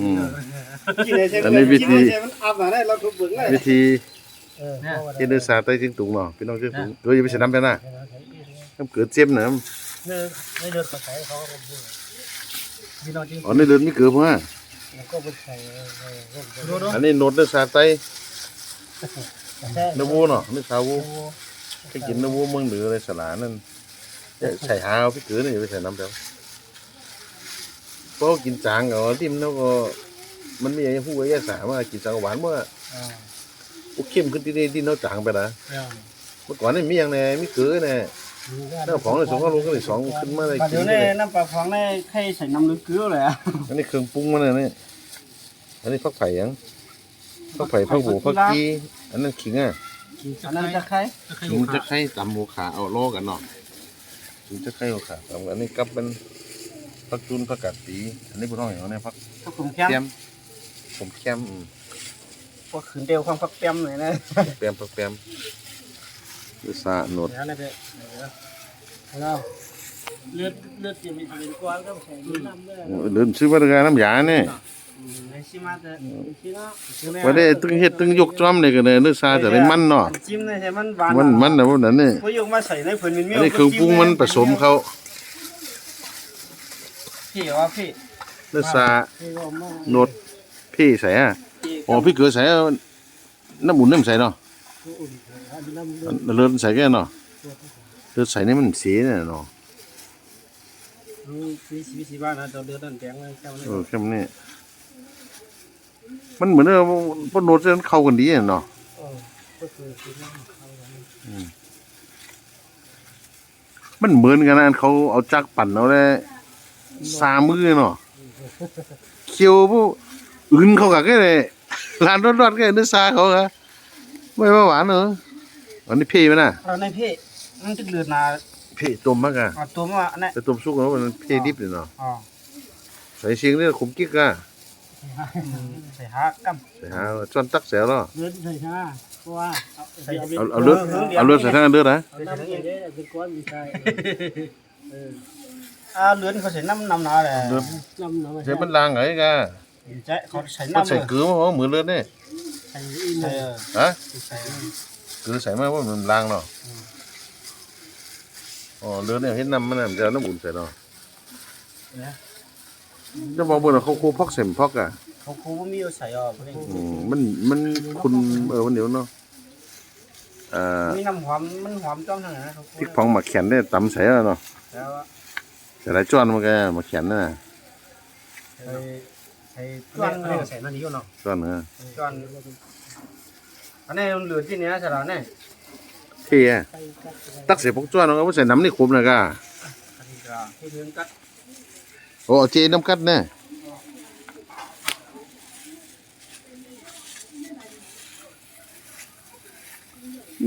อืม กินไอ้เช่นอันนี้วิธี กินไอ้เช่นมันอัพมาได้เราทุบเบิ่งเลยวิธีเออกินเนื้อสาใต้จิ้งตุงเนาะพี่น้องจิ้งตุงโดยอย่าไปใส่น้ำไปนะน้ำเกลือเจ็บนะเนื้อไม่เดินเขาใช้เขาก็พูดพี่น้องจริงอ๋อในเดือนมีเกลือมั้งแล้วก็ไปใส่ดูดูอันนี้โนดเนื้อสาใต้เนื้อวัวเนาะเนื้อสาวัวไปกินเนื้อวัวเมืองเหนืออะไรสลานั่นอย่าใส่หาวพี่เกลือนี่อย่าไปใส่น้ำเดียว เพราะกินจางกับทิมแล้วก็ มันมีอะไรพูดไว้ยาสาว่ากินจางกับหวานเมื่ออ่าโอ้เข้มขึ้นที่นี่ที่เน้าจางไปนะอ่าเมื่อก่อนนี่มีอย่างไงมีเกลือไงเนื้อของเลยสองก็ลงก็เลยสองขึ้นมาเลยปัจกิจุนบันเลยน้ำปลาฟองนี่ใครใส่น้ำลึกเกลือเลยอะอันนี้เครื่องปรุงมันเลยนี่อันนี้ฟักไผ่ยังฟักไผ่ฟักบัวฟักกีอันนั้นขิงอะอันนั้นจะใครขิงจะไข่ตำหัวขาเอาโลกันเนาะขิงจะไข่หัวขาตำกันอันนี้กับเป็น ฟักจุนฟักกาดสีอันนี้พวกน้องอย่างนี้ฟักก็ขุ่มแค้มแก้มผมแก้มอืมพวกขืนเดียวความฟักแป้มเลยนะแก้มฟักแก้มดูสาโนดเดี๋ยวนะเด็กแล้วเลือดเลือดจะมีเป็นก้อนก็ใส่น้ำด้วยเดินซื้อมาตรการน้ำยาเนี่ยในชิมาแต่ชินะวันนี้ตึงเฮ็ดตึงยกจ้อมเลยกันเลยเนื้อซาจะได้มันเนาะจิ้มเลยใช่มันหวานมันมันนะพวกนั้นนี่พอยกมาใส่ในเผืนมันมีอันนี้เครื่องปรุงมันผสมเขา พี่ว่าพี่เนื้อซาพี่ว่ามาโนดพี่ใส่อะพี่อ๋อพี่เกลือใส่เอาน้ำหมุนน้ำใส่เนาะอุ่นน้ำเลือดใส่แก่เนาะเลือดใส่นี่มันเสียเนี่ยเนาะสีสีสีบ้านนะตัวเดือดนั่นแดงเลยเจ้าเออแค่นี้มันเหมือนว่าพวกโนดมันเข้ากันดีอะเนาะก็คือสีน้ำเขามันเหมือนกันนะเขาเอาจักรปั่นเอาได้ สามมือเนาะเคียวผู้อื่นเขากะแค่เลยร้านรอดๆแค่เนื้อซาเขาอะไม่ว่าหวานเหรออันนี้พี่มันน่ะเราในพี่มันจะเลือดนาพี่ต้มมากอะเอาตัวมาเนี่ยแต่ต้มสุกแล้วมันพี่ดิบเลยเนาะอ๋อใส่เชียงนี่ขมกิ๊กอะใส่ฮักกัมใส่หาจอนตักแสวเนาะเลือดใส่ฮะเพราะว่าใส่เอาเอาเลือดเอาเลือดใส่ทั้งนั้นเลือดนะเอาน้ำอย่างนี้เป็นก้อนมีใช่ อ่าเลือดเขาใส่น้ำน้ำหนาแหละเลือดน้ำน้ำใส่มันลางไงกะใช่เขาใส่มันน้ำใส่เกลือมั้งเหมือนเลือดนี่ใส่อินเลยฮะใส่เกลือใส่มาว่ามันลางเนาะอ๋อเลือดเนี่ยเห็นน้ำมันน่ะมันจะเอาน้ำอุ่นใส่เนาะจะบอกว่าเขาคูพอกเสมพอกอะเขาคูมีเอาใส่อะอืมมันมันคุณเออมันเหนียวเนาะเอ่อมีน้ำหอมมันหอมจ้องทางไหนเขาพริกพองหมักแขนได้ตำใส่แล้วเนาะแล้ว แต่หลายจ้อนมันก็หมักแขนน่ะใส่ใส่จ้วนเลยใส่นั่นนี่ก็เนาะจ้อนเนอะจ้วนอันนี้เหลือที่เนี้ยใช่ไหมเนี่ยเที่ยตักใส่พวกจ้อนเอาไว้ใส่น้ำนี่คุมนะกะอันนี้ก็ให้ถึงกัดโอ้เอาเจน้ำกัดแน่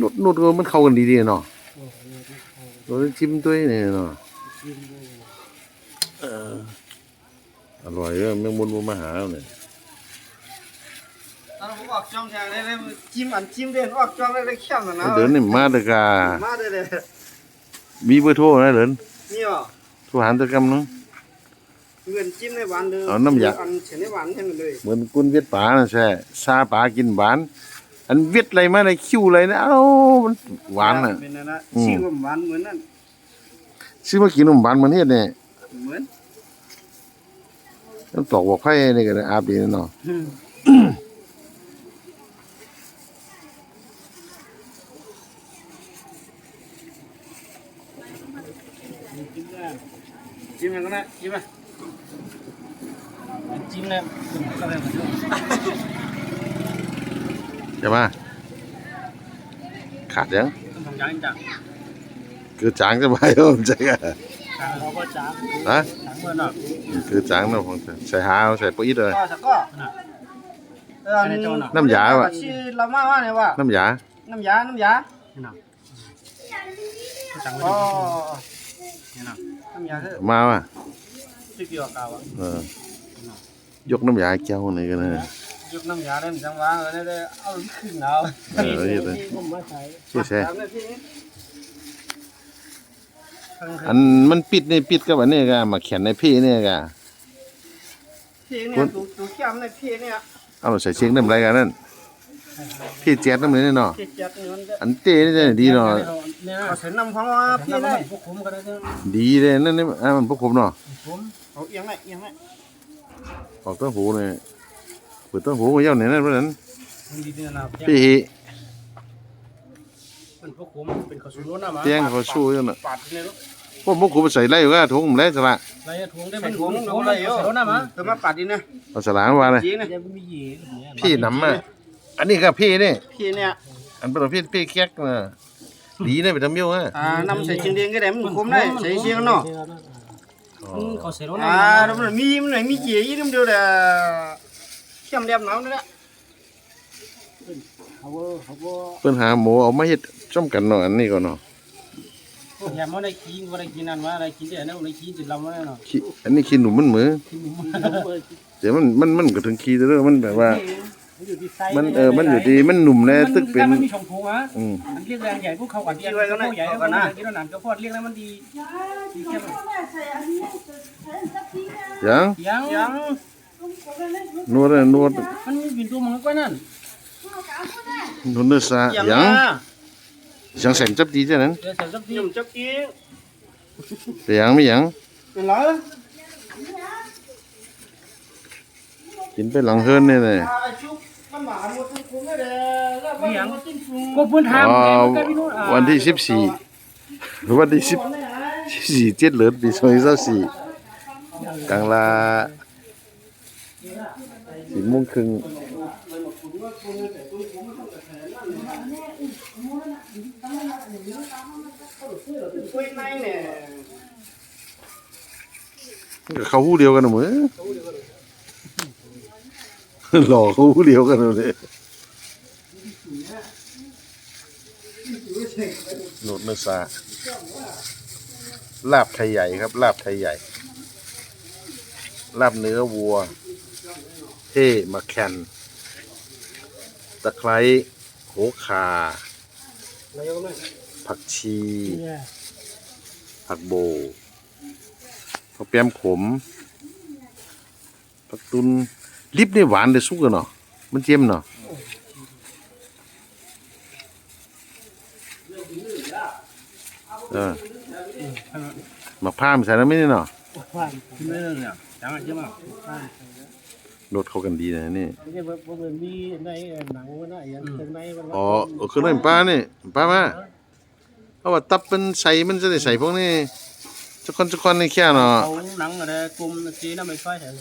นุดนุดก็มันเข้ากันดีๆเนาะเราชิมด้วยเนี่ยเนาะเอออร่อยเออแมงมุนมาหาเนี่ยตอนผมออกจ้องทางได้เลยจิ้มอันจิ้มเด่นออกจ้องได้เลยเข้มนะนะเดินนี่มาเด้อกามาได้เลยมีเบอร์โทรนะเดินนี่อะโทรหาตะกำเนาะเงินจิ้มในหวานเด้อเอาน้ำยาอันเฉยในหวานให้มันเลยเหมือนกุนเวียดป๋าน่ะใช่ซาป๋ากินหวาน อันเวียดอะไรมาในคิ้วอะไรนะเอ้ามันหวานน่ะเป็นนั่นนะอืมชื่อว่าหวานเหมือนนั่นซื้อมากินนมหวานมันเฮ็ดเนี่ยเหมือน ต้องตอกบอกไผ่นี่ก็ได้อาบดีเนาะจิ้มยังก็ได้จิ้มไหมจิ้มเนี่ยอะไรมาด้วยใช่ปะขาดยังต้องทำยังจังคือจางจะไปเออใช่กะ ทางเราก็จ้างฮะทางเมื่อน่ะคือจางเนาะผมใส่หาเอาใส่ปุ๋ยเลยก็สักก็เออน้ำยาว่ะชื่อเรามาว่าเนี่ยว่าน้ำยา น้ำยา น้ำยาอ๋อน้ำยาคือมาว่ะชื่อเกี่ยวกับอะเออยกน้ำยาแก้วนี่กันนะยกน้ำยาได้มันจังหวะเออได้เอาขึ้นเอาเออเอาอยู่เลยผมมาใช้ ใช่ใช่ ตามหน้าที่นี้ อันมันปิดนี่ปิดกับอันนี้กะมาแขนในพี่นี่กะพี่เนี่ยตูตูเข้มเนี่ยพี่เนี่ยเอาใส่เชียงน้ำไรกันนั่นพี่แจ๊ดน้ำเลยเนาะพี่จัดเนี่ยมันก็อันเต้นี่จะดีเนาะเนี่ยเอาใส่น้ำของว่าพี่ได้พวกผมก็ได้เด้อดีเลยนั่นนี่อะมันพวกผมเนาะผมเอาเอียงไหมเอียงไหมออกต้นหูเลยเปิดต้นหูของเจ้าเนี่ยนั่นเพราะนั้นมั นดีๆนะพี่มันพวกผมเป็นข้าวสุรนะมาแจ้งเขาสู้เจ้าน่ะปาดในรถพวกพวกผมใส่ไรอยู่ก็ถุงผมแล้วสละไรทวงได้ไหมใส่ทถุวงงถุทวงงอะไรได้เยข้าวสุรนะมาตัวมาปัดดินะเอาสลางมาเลยจีนะยังไม่ยีพี่น้ำอะอันนี้ก็พี่นี่พี่เนี่ยอันเป็นพี่พี่แก๊กนะดีเนี่ยไปทำเยี่ยวอะอ่านำใส่เชียงเดียงก็ได้มันคุ้มได้ใส่เชียงเนาะข้าวสุรนะอ่าแล้วมันมีมันไหนมีเจี๋ยยี่นิดเดียวเด้อเข้มเรียบหนาวนี่แหละ เขาว่าเขาว่าเพิ่นหาหมูเอามาเฮ็ดจ้อมกันเนาะอันนี้ก่อนเนาะอย่ามาได้กินว่าได้กินนั่นว่าได้กินเดี๋ยวนั้นได้กินจิตลำว่าเนาะขี้อันนี้ขี้หนุ่มมันเหมือกินมันเดี๋ยวมันมันมันก็ถึงขี้เด้อมันแบบว่าอยู่ที่ไซมันเออมันอยู่ดีมันหนุ่มแน่ตึกเป็นมันมีช่องโถงอะอืมมันเรียกแรงใหญ่พวกเขาอัดเรียกพวกใหญ่แล้วมันกินแล้วนั่นก็พอดเรียกแล้วมันดีดีแค่ยังยังยังนวดน่ะนวดมันมีตัวมันก็นั่นนวดเนื้อซายังยังนะยังแสงจับดีจ้ะนั้นเดี๋ยวเสร็จสักทียุ่มจักกี้แต่ยังไม่ยังเป็นไรกินไปหลังเฮิรน นี่เลยอ่าชุบมันหมาหมดทุกคนเลยเด้อแล้วมันมาจิ้มซุงก็เพื่อนอ๋ทำอแกมันก็พี่นู้นวันที่สิบสี่วันที่สิบสี่เจ็ดเหลือปีสองพันสิบสี่กลางลาสี่โมงครึ่งคุยใน เขาหูเดียวกันนะมึงหลอกเขาหูเดียวกันเลยโนดเนื้อซาลาบไทยใหญ่ครับ ลาบไทยใหญ่ ลาบเนื้อวัว เท่มะแคนะไคร้โหคาผักชี ผักโบผักแปมขม ผักตุนลิบนี่หวานเลยสุกกันเนาะมันเจียมเนาะเออมาพร้ามใส่แล้วไม่ได้เนาะไม่ได้เนี่ยจังใช่ไหม รสเข้ากันดีนะนี่ไม่ใช่ว่ามันมีในหนังว่าน่ะอย่างเครื่องในมันอ๋อเออคือน้ำปลานี่ปลามาเอาว่าตับเป็นใส่มันจะได้ใส่พวกนี้จุกคนจุกคนนี่แค่เนาะเอาหนังอะไรกลมจีน่ะไม่ไฟแถว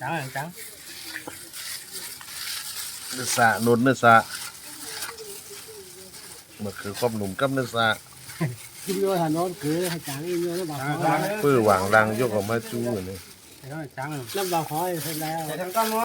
จังจังเนื้อสะนดเนื้อสะมันคือความหนุ่มกับเนื้อสะกินโยหันนอนเกลือให้จังอีโยแล้วบอกเพื่อหวางรังยกออกมาจู้นี่จังน้ำบางคอย เสร็จแล้วใส่ทางก้อน